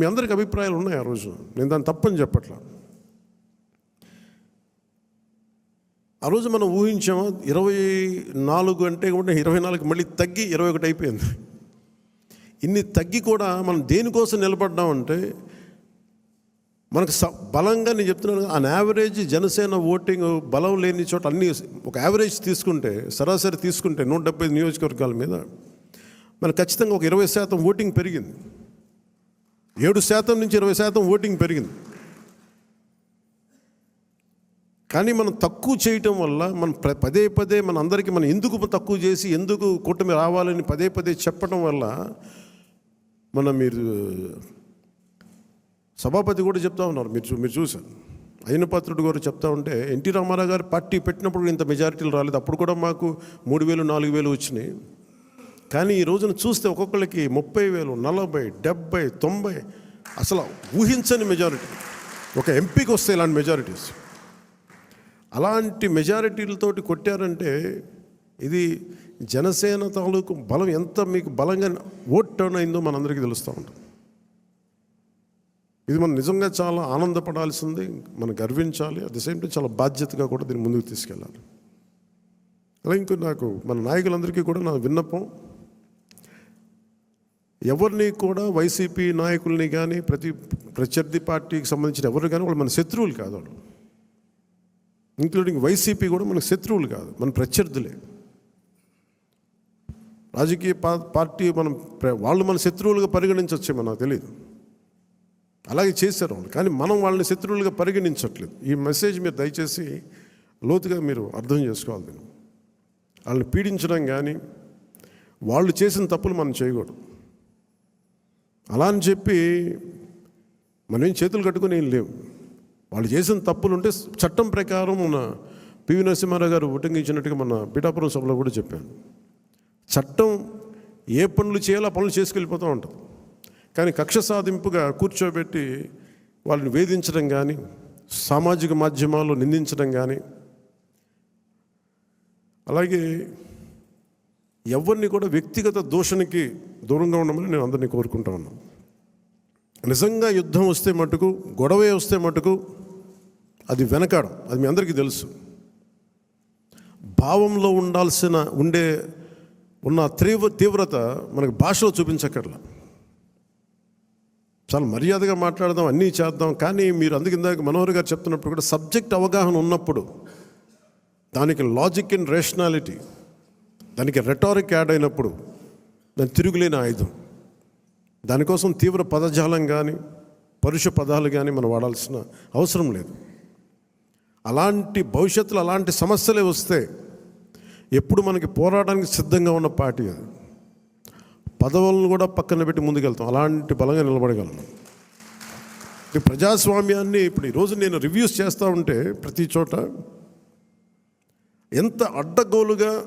మీ అందరికి అభిప్రాయాలు ఉన్నాయి ఆ రోజు. నేను దాన్ని తప్పని చెప్పట్లా. ఆ రోజు మనం ఊహించాము? ఇరవై నాలుగు అంటే కూడా ఇరవై నాలుగు మళ్ళీ తగ్గి ఇరవై ఒకటి అయిపోయింది. ఇన్ని తగ్గి కూడా మనం దేనికోసం నిలబడ్డామంటే మనకు స బలంగా నేను చెప్తున్నాను అన్ యావరేజ్ జనసేన ఓటింగ్ బలం లేని చోట అన్ని ఒక యావరేజ్ తీసుకుంటే సరాసరి తీసుకుంటే నూట డెబ్బై నియోజకవర్గాల మీద మనకు ఖచ్చితంగా ఒక ఇరవై శాతం ఓటింగ్ పెరిగింది. ఏడు శాతం నుంచి ఇరవై శాతం ఓటింగ్ పెరిగింది. కానీ మనం తక్కువ చేయటం వల్ల మనం ప్ర- పదే పదే మన అందరికీ మనం ఎందుకు తక్కువ చేసి ఎందుకు కూటమి రావాలని పదే పదే చెప్పడం వల్ల మన మీరు సభాపతి కూడా చెప్తా ఉన్నారు. మీరు చూ- మీరు చూశారు. అయినపాత్రుడు గారు చెప్తా ఉంటే ఎన్టీ రామారావు గారు పార్టీ పెట్టినప్పుడు ఇంత మెజారిటీలు రాలేదు. అప్పుడు కూడా మాకు మూడు వేలు నాలుగు వేలు వచ్చినాయి. కానీ ఈ రోజున చూస్తే ఒక్కొక్కరికి ముప్పై వేలు నలభై డెబ్బై తొంభై అసలు ఊహించని మెజారిటీ ఒక ఎంపీకి వస్తే ఇలాంటి మెజారిటీస్ అలాంటి మెజారిటీలతోటి కొట్టారంటే ఇది జనసేన తాలూకు బలం ఎంత మీకు బలంగా ఓట్ టర్న్ అయిందో మనందరికీ తెలుస్తూ ఉంటుంది. ఇది మనం నిజంగా చాలా ఆనందపడాల్సింది మనం గర్వించాలి అట్ ద సేమ్ టైం చాలా బాధ్యతగా కూడా దీన్ని ముందుకు తీసుకెళ్ళాలి. అలా ఇంకో నాకు మన నాయకులందరికీ కూడా నా విన్నపం ఎవరిని కూడా వైసీపీ నాయకుల్ని కానీ ప్రతి ప్రత్యర్థి పార్టీకి సంబంధించిన ఎవరు కానీ వాళ్ళు మన శత్రువులు కాదు వాళ్ళు. ఇంక్లూడింగ్ వైసీపీ కూడా మనకు శత్రువులు కాదు మన ప్రత్యర్థులే. రాజకీయ పార్టీ మనం ప్ర- వాళ్ళు మన శత్రువులుగా పరిగణించవచ్చే మనకు తెలియదు అలాగే చేశారు వాళ్ళు కానీ మనం వాళ్ళని శత్రువులుగా పరిగణించట్లేదు. ఈ మెసేజ్ మీరు దయచేసి లోతుగా మీరు అర్థం చేసుకోవాలి దీన్ని. వాళ్ళని పీడించడం కానీ వాళ్ళు చేసిన తప్పులు మనం చేయకూడదు. అలా అని చెప్పి మనం ఏం చేతులు కట్టుకుని ఏం లేవు. వాళ్ళు చేసిన తప్పులు ఉంటే చట్టం ప్రకారం మన పివి నరసింహారావు గారు ఉటంకించినట్టుగా మన పిఠాపురం సభలో కూడా చెప్పాను చట్టం ఏ పనులు చేయాలో పనులు చేసుకెళ్ళిపోతూ ఉంటుంది. కానీ కక్ష సాధింపుగా కూర్చోబెట్టి వాళ్ళని వేధించడం కానీ సామాజిక మాధ్యమాల్లో నిందించడం కానీ అలాగే ఎవరిని కూడా వ్యక్తిగత దూషణకి దూరంగా ఉండమని నేను అందరినీ కోరుకుంటా ఉన్నాను. నిజంగా యుద్ధం వస్తే మటుకు గొడవే వస్తే మటుకు అది వెనకాడం అది మీ అందరికీ తెలుసు. భావంలో ఉండాల్సిన ఉండే ఉన్న తీవ్ర తీవ్రత మనకు భాషలో చూపించక్కర్లా. చాలా మర్యాదగా మాట్లాడదాం అన్నీ చేద్దాం కానీ మీరు అందుకు ఇందాక మనోహర్ గారు చెప్తున్నప్పుడు కూడా సబ్జెక్ట్ అవగాహన ఉన్నప్పుడు దానికి లాజిక్ అండ్ రేషనాలిటీ దానికి రెటారిక్ యాడ్ అయినప్పుడు దాని తిరుగులేని ఆయుధం. దానికోసం తీవ్ర పదజాలం కానీ పరుష పదాలు కానీ మనం వాడాల్సిన అవసరం లేదు. అలాంటి భవిష్యత్తులో అలాంటి సమస్యలే వస్తే ఎప్పుడు మనకి పోరాటానికి సిద్ధంగా ఉన్న పార్టీ అది. పదవులను కూడా పక్కన పెట్టి ముందుకెళ్తాం. అలాంటి బలంగా నిలబడగలం. ఈ ప్రజాస్వామ్యాన్ని ఇప్పుడు ఈరోజు నేను రివ్యూస్ చేస్తూ ఉంటే ప్రతి చోట ఎంత అడ్డగోలుగా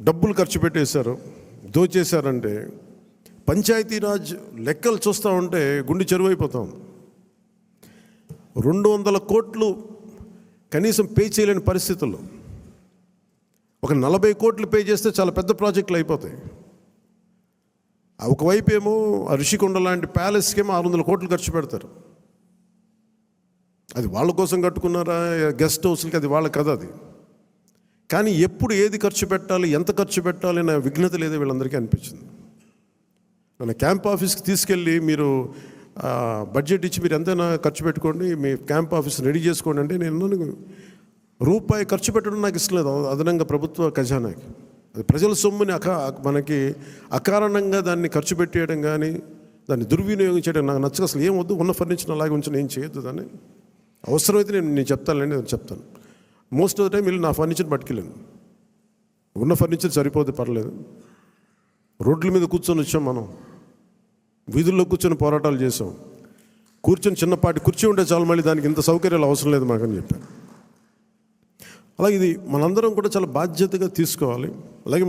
డబ్బులు ఖర్చు పెట్టేశారు దోచేశారంటే పంచాయతీరాజ్ లెక్కలు చూస్తూ ఉంటే గుండె చెరువైపోతాం. రెండు వందల కోట్లు కనీసం పే చేయలేని పరిస్థితుల్లో ఒక నలభై కోట్లు పే చేస్తే చాలా పెద్ద ప్రాజెక్టులు అయిపోతాయి. ఒకవైపు ఏమో ఆ ఋషికొండ లాంటి ప్యాలెస్కేమో ఆరు వందల కోట్లు ఖర్చు పెడతారు. అది వాళ్ళ కోసం కట్టుకున్నారా గెస్ట్ హౌస్లకి అది వాళ్ళ కథ అది. కానీ ఎప్పుడు ఏది ఖర్చు పెట్టాలి ఎంత ఖర్చు పెట్టాలి అనే విఘ్నత లేదో వీళ్ళందరికీ అనిపించింది. మన క్యాంప్ ఆఫీస్కి తీసుకెళ్ళి మీరు బడ్జెట్ ఇచ్చి మీరు ఎంతైనా ఖర్చు పెట్టుకోండి మీ క్యాంప్ ఆఫీస్ రెడీ చేసుకోండి అంటే నేను రూపాయి ఖర్చు పెట్టడం నాకు ఇష్టం లేదు. అదనంగా ప్రభుత్వ ఖజానాకి. అది ప్రజల సొమ్ముని అక మనకి అకారణంగా దాన్ని ఖర్చు పెట్టేయడం కానీ దాన్ని దుర్వినియోగం చేయడం నాకు నచ్చక అసలు ఏం వద్దు ఉన్న ఫర్నిచర్ అలాగే ఉంచి ఏం చేయొద్దు దాన్ని. అవసరమైతే నేను నేను చెప్తానులేండి నేను చెప్తాను. మోస్ట్ ఆఫ్ ద టైం వీళ్ళు నా ఫర్నిచర్ పట్టుకెళ్ళాను ఉన్న ఫర్నిచర్ సరిపోతే పర్లేదు. రోడ్ల మీద కూర్చొని వచ్చాం మనం. వీధుల్లో కూర్చొని పోరాటాలు చేసాం కూర్చొని చిన్నపాటి కుర్చీ ఉంటే చాలు మళ్ళీ దానికి ఇంత సౌకర్యాలు అవసరం లేదు మాకని చెప్పాను అలాగే ఇది మనందరం కూడా చాలా బాధ్యతగా తీసుకోవాలి. అలాగే